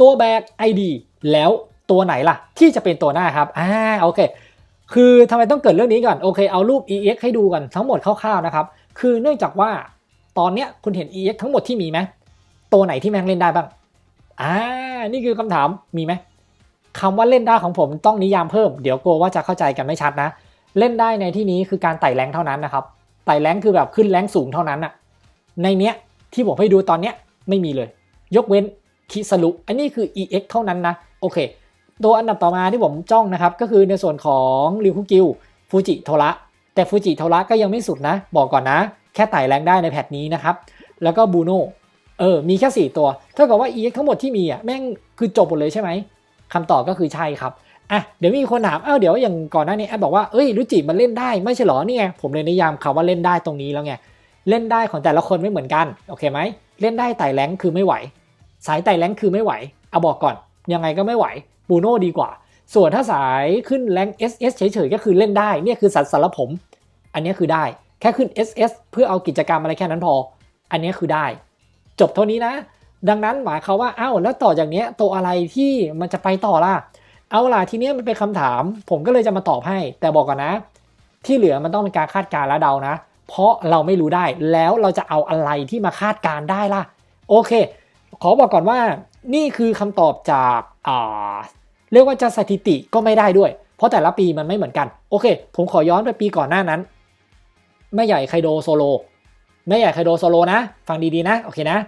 ตัวแบก ID แล้วตัวไหนล่ะ ที่จะเป็นตัวหน้าครับอ่าโอเค คือทำไมต้องเกิดเรื่องนี้ก่อนโอเคเอารูป EX ให้ดูกันทั้งหมดคร่าวๆนะครับคือเนื่องจากว่าตอนเนี้ยคุณเห็น EX ทั้งหมดที่มีไหมตัวไหนที่แม่งเล่นได้บ้างอ่านี่คือคำถามมีไหมคำว่าเล่นได้ของผมต้องนิยามเพิ่ม เดี๋ยวกลัวว่าจะเข้าใจกันไม่ชัดนะ เล่นได้ในที่นี้คือการไต่แรงเท่านั้นนะครับ ไต่แรงคือแบบขึ้นแรงสูงเท่านั้นอะในเนี้ยที่ผมให้ดูตอนเนี้ยไม่มีเลย ยกเว้น คิสรุอันนี้คือ EX เท่านั้นนะ โอเค ตัวอันดับต่อมาที่ผมจ้องนะครับ ก็คือในส่วนของริวคุกิวฟูจิโทระแต่ฟูจิโทระก็ยังไม่สุดนะ บอกก่อนนะ แค่ไต่แรงได้ในแพทนี้นะครับ แล้วก็บูโนเออ มีแค่ 4 ตัวเท่ากับว่า EX ทั้งหมดที่มีอะแม่งคือจบหมดเลยใช่ไหมคำตอบก็คือใช่ครับอะเดี๋ยวมีคนถามเอ้าเดี๋ยวอย่างก่อนหน้านี้แอดบอกว่าเอ้ยรุจิมันเล่นได้ไม่ใช่หรอนี่ไงผมเลยนิยามคำว่าเล่นได้ตรงนี้แล้วไงเล่นได้ของแต่ละคนไม่เหมือนกันโอเคไหมเล่นได้ไต่แรงคือไม่ไหว สายไต่แรงคือไม่ไหว เอาบอกก่อน ยังไงก็ไม่ไหวบูโน่ดีกว่า ส่วนถ้าสายขึ้นแรง SS เฉยๆ ก็คือเล่นได้ เนี่ยคือสัตว์สารผม อันนี้คือได้ แค่ขึ้น SS เพื่อเอากิจกรรมอะไรแค่นั้นพอ อันนี้คือได้ จบเท่านี้นะ ดังนั้นหมายเขาว่าอ้าวแล้วต่อจากเนี้ยตัวอะไรที่มันจะไปต่อล่ะ เอาล่ะทีเนี้ยมันเป็นคำถาม ผมก็เลยจะมาตอบให้ แต่บอกก่อนนะ ที่เหลือมันต้องเป็นการคาดการณ์และเดานะ เพราะเราไม่รู้ได้ แล้วเราจะเอาอะไรที่มาคาดการณ์ได้ล่ะ โอเค ขอบอกก่อนว่านี่คือคำตอบจากเรียกว่าจะสถิติก็ไม่ได้ด้วย เพราะแต่ละปีมันไม่เหมือนกัน โอเค ผมขอย้อนไปปีก่อนหน้านั้นแม่ใหญ่ไคโดโซโลแม่ใหญ่ไคโดโซโลนะ ฟังดีๆนะ โอเคนะ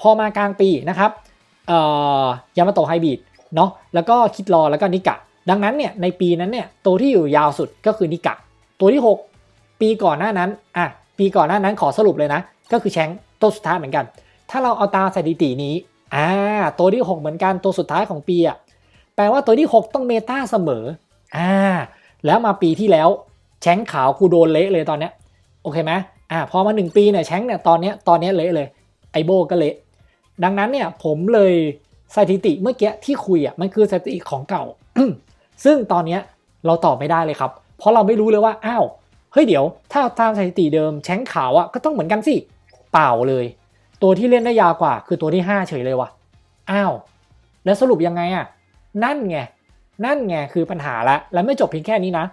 พอมากลางปีนะครับยามาโตไฮบีดเนาะแล้วก็คิดรอแล้วก็นิกะ ดังนั้นเนี่ยในปีนั้นเนี่ยตัวที่อยู่ยาวสุดก็คือนิกะ ตัวที่ 6 ปีก่อนหน้านั้นอะปีก่อนหน้านั้นขอสรุปเลยนะ ก็คือแชงตัวสุดท้ายเหมือนกัน ถ้าเราเอาตามสถิตินี้อ่าตัวที่ 6 เหมือนกันตัวสุดท้ายของปีอะแปลว่าตัวที่ 6 ต้องเมตาเสมออ่าแล้วมาปีที่แล้วแชงขาวกูโดนเละเลยตอนเนี้ยโอเคไหมอ่าพอมา 1 ปีเนี่ยแชงเนี่ยตอนเนี้ยตอนเนี้ยเละเลยไอโบก็เละดังนั้นเนี่ยผมเลยสถิติเมื่อกี้ที่คุยอะมันคือสถิติของเก่า ซึ่งตอนเนี้ยเราตอบไม่ได้เลยครับ เพราะเราไม่รู้เลยว่าอ้าวเฮ้ยเดี๋ยว ถ้าตามสถิติเดิมแชงขาวอะก็ต้องเหมือนกันสิเปล่าเลย ตัวที่เล่นได้ยาวกว่า คือตัวที่ 5 เฉยเลยว่ะอ้าว แล้วสรุปยังไงอะ นั่นไง นั่นไงคือปัญหาละ แล้วไม่จบเพียงแค่นี้นะ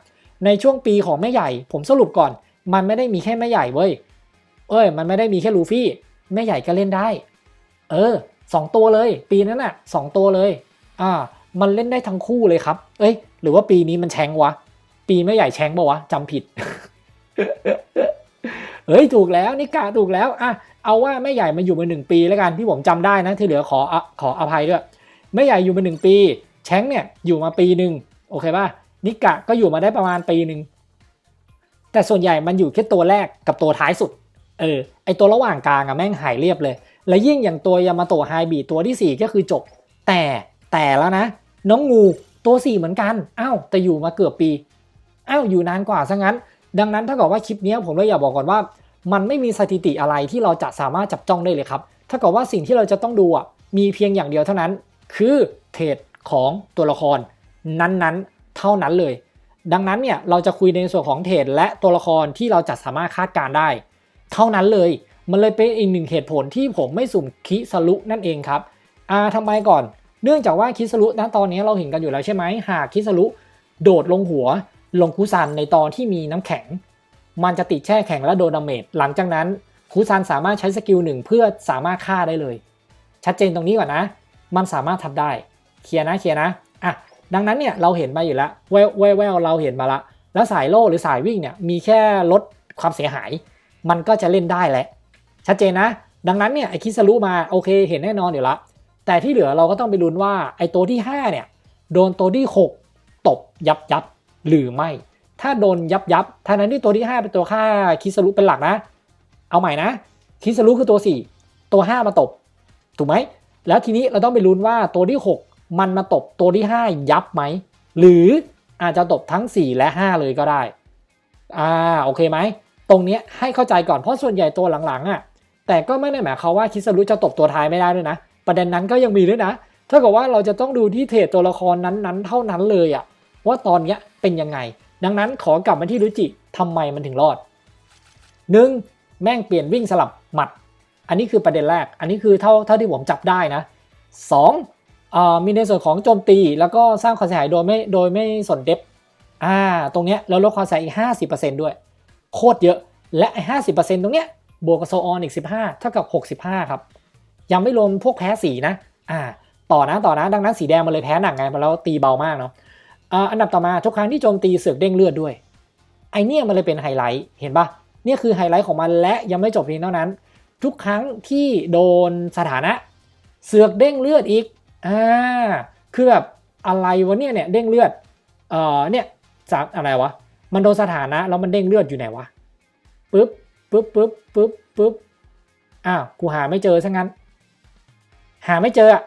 ในช่วงปีของแม่ใหญ่ ผมสรุปก่อน มันไม่ได้มีแค่แม่ใหญ่เว้ย เอ้ย มันไม่ได้มีแค่ลูฟี่ แม่ใหญ่ก็เล่นได้ เออสองตัวเลย ปีนั้นน่ะสองตัวเลย อ่า มันเล่นได้ทั้งคู่เลยครับ เอ้ย หรือว่าปีนี้มันแชงวะ ปีไม่ใหญ่แชงปะวะจำผิด เฮ้ยถูกแล้วนิกาถูกแล้วอะเอาว่าแม่ใหญ่มาอยู่มาหนึ่งปีแล้วกันที่ผมจำได้นะที่เหลือขอขออภัยด้วยแม่ใหญ่อยู่มาหนึ่งปีแชงเนี่ยอยู่มาปีหนึ่งโอเคป่ะนิกะก็อยู่มาได้ประมาณปีหนึ่งแต่ส่วนใหญ่มันอยู่แค่ตัวแรกกับตัวท้ายสุดเออไอตัวระหว่างกลางอะแม่งหายเรียบเลย และยิ่งอย่างตัวยามาโตไฮบีตัวที่ 4 ก็คือจบ แต่แต่แล้วนะ น้องงูตัว 4 เหมือนกันอ้าวแต่อยู่มาเกือบปีอ้าวอยู่นานกว่าซะงั้น ดังนั้นถ้าเกิดว่าคลิปนี้ผมเลยอยากบอกก่อนว่า มันไม่มีสถิติอะไรที่เราจะสามารถจับจ้องได้เลยครับ ถ้าเกิดว่าสิ่งที่เราจะต้องดูอะมีเพียงอย่างเดียวเท่านั้น คือเทรดของตัวละคร นั้นๆ เท่านั้นเลย ดังนั้นเนี่ยเราจะคุยในส่วนของเทรดและตัวละครที่เราจะสามารถคาดการได้ เท่านั้นเลย มันเลยเป็นอีกหนึ่งเหตุผลที่ผมไม่สุ่มคิสลุนั่นเองครับอ่าทำไมก่อน เนื่องจากว่าคิสลุนะตอนนี้เราเห็นกันอยู่แล้วใช่ไหมหากคิสลุโดดลงหัว ลงคูซันในตอนที่มีน้ำแข็ง มันจะติดแช่แข็งและโดนดาเมจหลังจากนั้นคูซันสามารถใช้สกิลหนึ่งเพื่อสามารถฆ่าได้เลย ชัดเจนตรงนี้ก่อนนะ มันสามารถทำได้เคลียร์นะเคลียร์นะอะดังนั้นเนี่ยเราเห็นมาอยู่แล้วแววแววแววเราเห็นมาละ แล้วสายโล่หรือสายวิ่งเนี่ยมีแค่ลดความเสียหาย มันก็จะเล่นได้แหละชัดเจนนะ ดังนั้นเนี่ยไอคิสรุมาโอเคเห็นแน่นอนอยู่ละแต่ที่เหลือเราก็ต้องไปลุ้นว่าไอตัวที่ 5 เนี่ย โดนตัวที่ 6 ตบยับยับ หรือไม่ ถ้าโดนยับยับท่านั้นที่ตัวที่ 5 เป็นตัวฆ่าคิสรุเป็นหลักนะ เอาใหม่นะ คิสรุคือตัว 4 ตัว 5 มาตบ ถูกไหม แล้วทีนี้เราต้องไปลุ้นว่าตัวที่ 6 มันมาตบตัวที่ 5 ยับไหม หรืออาจจะตบทั้ง 4 และ 5 เลยก็ได้ อ่า โอเคไหม ตรงนี้ให้เข้าใจก่อน เพราะส่วนใหญ่ตัวหลังๆอะ แต่ก็ไม่ได้หมายความว่าคิสรุจะตบตัวท้ายไม่ได้ด้วยนะ ประเด็นนั้นก็ยังมีด้วยนะ เท่ากับว่าเราจะต้องดูที่เทรดตัวละครนั้นๆ เท่านั้นเลยอะ ว่าตอนนี้เป็นยังไง ดังนั้นขอกลับมาที่รุจิทำไมมันถึงรอดหนึ่งแม่งเปลี่ยนวิ่งสลับหมัด อันนี้คือประเด็นแรก อันนี้คือเท่าเท่าที่ผมจับได้นะสองอมีในส่วนของโจมตีแล้วก็สร้างความเสียหายโดยไม่โดยไม่สนเดฟอ่าตรงเนี้ยแล้วลดความเสียหายอีก 50%ด้วย โคตรเยอะและไอ้ห้าสิบเปอร์เซ็นต์ตรงเนี้ยบวกกับโซออนอีก 15 เท่ากับ 65 ครับ ยังไม่รวมพวกแพ้สีนะ อ่า ต่อนะต่อนะ ดังนั้นสีแดงมันเลยแพ้หนักไงมันแล้วตีเบามากเนาะ อันดับต่อมาทุกครั้งที่โจมตีเสือกเด้งเลือดด้วย ไอเนี่ยมันเลยเป็นไฮไลท์เห็นปะเนี่ยคือไฮไลท์ของมันและยังไม่จบเพียงเท่านั้น ทุกครั้งที่โดนสถานะ เสือกเด้งเลือดอีกอ่าคือแบบอะไรวะเนี่ยเนี่ยเด้งเลือดเอ่อเนี่ยจากอะไรวะมันโดนสถานะแล้วมันเด้งเลือดอยู่ไหนวะปึ๊บปึ๊บปึ๊บปึ๊บปึ๊บอ้าวกูหาไม่เจอซะงั้น หาไม่เจออะ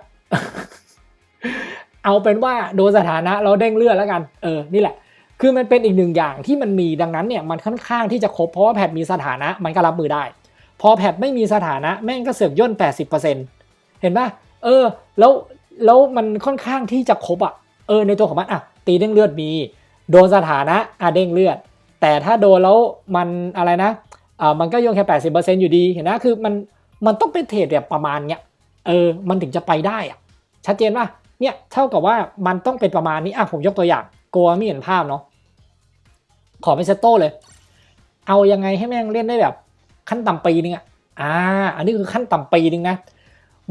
เอาเป็นว่าโดนสถานะเราเด้งเลือดแล้วกัน เออ นี่แหละ คือมันเป็นอีกหนึ่งอย่างที่มันมีดังนั้นเนี่ยมันค่อนข้างที่จะครบเพราะว่าแพทมีสถานะมันก็รับมือได้ พอแพทไม่มีสถานะแม่งก็เสือกย่น 80%เห็นปะเออ แล้วแล้วมันค่อนข้างที่จะครบอะ เออ ในตัวของมันอะ ตีเด้งเลือดมี โดนสถานะอะเด้งเลือด แต่ถ้าโดนแล้วมันอะไรนะ อ่า มันก็ย่นแค่ 80%อยู่ดี เห็นนะ คือมัน มันต้องเป็นเทรดแบบประมาณเนี้ย เออ มันถึงจะไปได้อะ ชัดเจนป่ะ เนี่ยเท่ากับว่ามันต้องเป็นประมาณนี้อะผมยกตัวอย่างโกวไม่เห็นภาพเนาะขอเป็นเซตโต้เลย เอายังไงให้แม่งเล่นได้แบบ ขั้นต่ำปีนึงอะอ่า อันนี้คือขั้นต่ำปีนึงนะ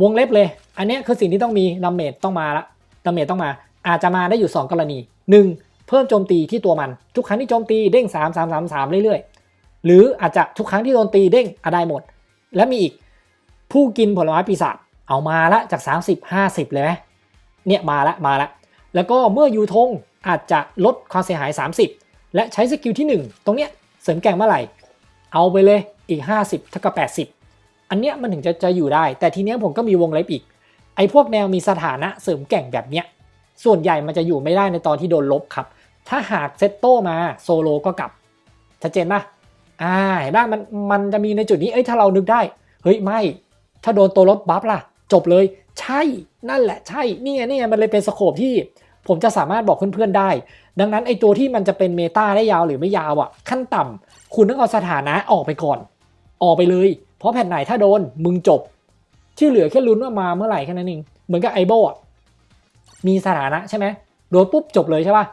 วงเล็บเลย อันนี้คือสิ่งที่ต้องมีดาเมจต้องมาละดาเมจต้องมา อาจจะมาได้อยู่ 2 กรณี 1. เพิ่มโจมตีที่ตัวมัน ทุกครั้งที่โจมตีเด้ง 3 3 3 3 เรื่อยๆ หรืออาจจะทุกครั้งที่โดนตีเด้งอะได้หมด และมีอีกผู้กินผลไม้ปีศาจเอามาละจาก 30 50 เลยไหม เนี่ยมาละมาละแล้วก็เมื่อยูทงอาจจะลดความเสียหาย 30 และใช้สกิลที่ 1 ตรงเนี้ยเสริมแก่งเมื่อไหร่ เอาไปเลยอีก 50เท่ากับ 80 อันเนี้ยมันถึงจะจะอยู่ได้ แต่ทีเนี้ยผมก็มีวงเล็บอีก ไอ้พวกแนวมีสถานะเสริมแก่งแบบเนี้ยส่วนใหญ่มันจะอยู่ไม่ได้ในตอนที่โดนลบครับ ถ้าหากเซตโตมาโซโลก็กลับชัดเจนปะอ่าเห็นปะมันมันจะมีในจุดนี้เอ้ยถ้าเรานึกได้ เฮ้ยไม่ ถ้าโดนตัวลบบัฟล่ะ จบเลย ใช่นั่นแหละใช่นี่ไงนี่ไงมันเลยเป็นสโคปที่ผมจะสามารถบอกเพื่อนๆได้ ดังนั้นไอ้ตัวที่มันจะเป็นเมตาได้ยาวหรือไม่ยาวอะ ขั้นต่ำคุณต้องเอาสถานะออกไปก่อน ออกไปเลย เพราะแผ่นไหนถ้าโดนมึงจบ ที่เหลือแค่ลุ้นว่ามาเมื่อไหร่แค่นั้นเองเหมือนกับไอโบอะมีสถานะใช่ไหมโดนปุ๊บจบเลยใช่ป่ะ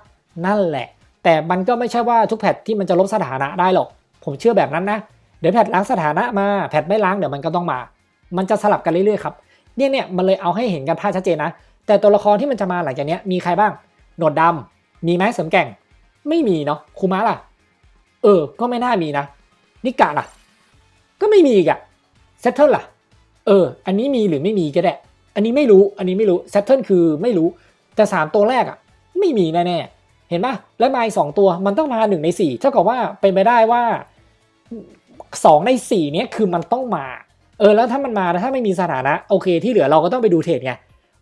นั่นแหละ แต่มันก็ไม่ใช่ว่าทุกแพทที่มันจะลบสถานะได้หรอก ผมเชื่อแบบนั้นนะ เดี๋ยวแพทล้างสถานะมาแพทไม่ล้างเดี๋ยวมันก็ต้องมา มันจะสลับกันเรื่อยๆครับ เนี่ยเนี่ยมันเลยเอาให้เห็นกันภาพชัดเจนนะ แต่ตัวละครที่มันจะมาหลังจากนี้มีใครบ้าง หนวดดำมีไหมเสริมแก่ง ไม่มีเนาะคูมะล่ะ เออ ก็ไม่น่ามีนะ นิกะล่ะ ก็ไม่มีอีกอะเซตเทิลล่ะ เออ อันนี้มีหรือไม่มีก็ได้ อันนี้ไม่รู้ อันนี้ไม่รู้เซตเทิลคือไม่รู้ แต่ 3 ตัวแรกอะไม่มีแน่ๆ เห็นปะแล้วมาอีกสองตัวมันต้องมาหนึ่งในสี่เท่ากับว่าเป็นไปได้ว่าสองในสี่เนี้ยคือมันต้องมา เออแล้วถ้ามันมาถ้าไม่มีสถานะโอเค ที่เหลือเราก็ต้องไปดูเทรดไง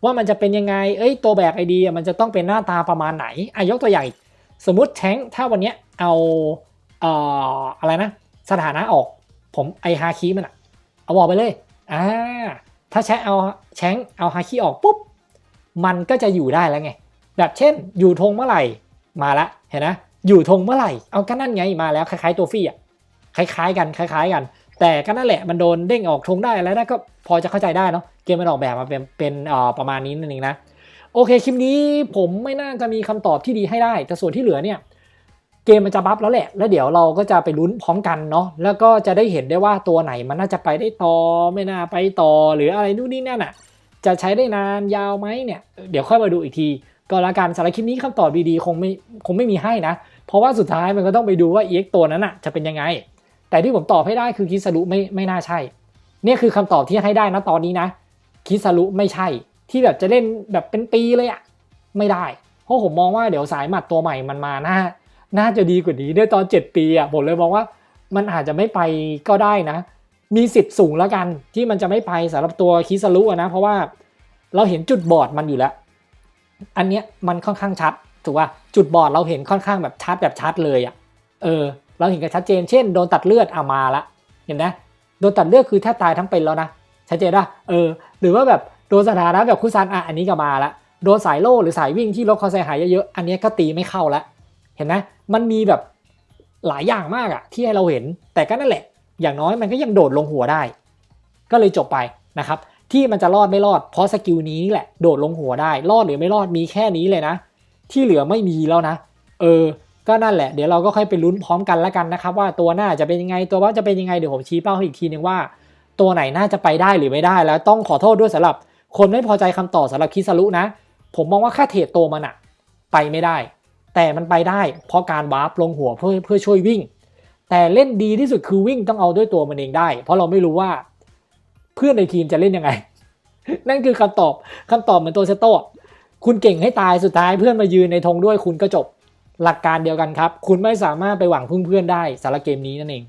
ว่ามันจะเป็นยังไงเอ้ยตัวแบกไอเดียมันจะต้องเป็นหน้าตาประมาณไหนอายกตัวอย่างสมมติแชงถ้าวันเนี้ยเอาเอ่ออะไรนะ สถานะออกผมไอฮาคีมันอะเอาบอกไปเลยอ่าถ้าแชงเอาแชงเอาฮาคีออกปุ๊บมันก็จะอยู่ได้แล้วไง แบบเช่น อยู่ธงเมื่อไหร่มาละเห็นนะอยู่ธงเมื่อไหร่เอาก็นั่นไงมาแล้วคล้ายๆตัวฟี่อะคล้ายๆกันคล้าย ๆ กัน แต่ก็นั่นแหละมันโดนเด้งออกธงได้แล้วนะก็พอจะเข้าใจได้เนาะเกมมันออกแบบมาเป็นเป็นเอ่อประมาณนี้นั่นเองนะโอเคคลิปนี้ผมไม่น่าจะมีคำตอบที่ดีให้ได้ แต่ส่วนที่เหลือเนี่ยเกมมันจะบัฟแล้วแหละ แล้วเดี๋ยวเราก็จะไปลุ้นพร้อมกันเนาะแล้วก็จะได้เห็นได้ว่าตัวไหนมันน่าจะไปได้ต่อไม่น่าไปต่อหรืออะไรนู่นนี่นั่นอะ จะใช้ได้นานยาวไหมเนี่ยเดี๋ยวค่อยมาดูอีกทีก็แล้วกันสำหรับคลิปนี้คำตอบดีๆคงไม่คงไม่มีให้นะ เพราะว่าสุดท้ายมันก็ต้องไปดูว่า EX ตัวนั้นอะจะเป็นยังไง แต่ที่ผมตอบให้ได้คือคิสรุไม่ไม่น่าใช่ เนี่ยคือคำตอบที่ให้ได้นะตอนนี้นะ คิสรุไม่ใช่ ที่แบบจะเล่นแบบเป็นปีเลยอะไม่ได้ เพราะผมมองว่าเดี๋ยวสายหมัดตัวใหม่มันมาน่าน่าจะดีกว่านี้ด้วยตอน 7 ปีอะผมเลยมองว่ามันอาจจะไม่ไปก็ได้นะ มีสิทธิ์สูงแล้วกันที่มันจะไม่ไปสำหรับตัวคิสรุนะ เพราะว่าเราเห็นจุดบอดมันอยู่แล้ว อันเนี้ยมันค่อนข้างชัดถูกป่ะจุดบอดเราเห็นค่อนข้างแบบชัดแบบชัดเลยอะเออ เราเห็นกันชัดเจน เช่นโดนตัดเลือดเอามาละ เห็นไหมโดนตัดเลือดคือแทบตายทั้งเป็นแล้วนะ ชัดเจนปะเออ หรือว่าแบบโดนสถานะแบบคุซันอะอันนี้ก็มาละ โดนสายโล่หรือสายวิ่งที่ลดความเสียหายเยอะๆ อันนี้ก็ตีไม่เข้าละ เห็นไหมมันมีแบบหลายอย่างมากอะที่ให้เราเห็น แต่ก็นั่นแหละ อย่างน้อยมันก็ยังโดดลงหัวได้ ก็เลยจบไปนะครับ ที่มันจะรอดไม่รอด เพราะสกิลนี้แหละ โดดลงหัวได้ รอดหรือไม่รอดมีแค่นี้เลยนะ ที่เหลือไม่มีแล้วนะ เออ ก็นั่นแหละเดี๋ยวเราก็ค่อยไปลุ้นพร้อมกันแล้วกันนะครับ ว่าตัวหน้าจะเป็นยังไงตัวว่าจะเป็นยังไงเดี๋ยวผมชี้เป้าให้อีกทีนึงว่า ตัวไหนน่าจะไปได้หรือไม่ได้ แล้วต้องขอโทษด้วยสำหรับ คนไม่พอใจคำตอบสำหรับคิสรุนะ ผมมองว่าค่าเทรดตัวมันอะไปไม่ได้ แต่มันไปได้ เพราะการวาร์ปลงหัวเพื่อเพื่อช่วยวิ่ง แต่เล่นดีที่สุดคือวิ่งต้องเอาด้วยตัวมันเองได้ เพราะเราไม่รู้ว่า เพื่อนในทีมจะเล่นยังไง นั่นคือคำตอบคำตอบเหมือนตัวเซโต้คุณเก่งให้ตายสุดท้ายเพื่อนมายืนในธงด้วยคุณก็จบ หลักการเดียวกันครับ คุณไม่สามารถไปหวังพึ่งเพื่อนได้สำหรับเกมนี้นั่นเอง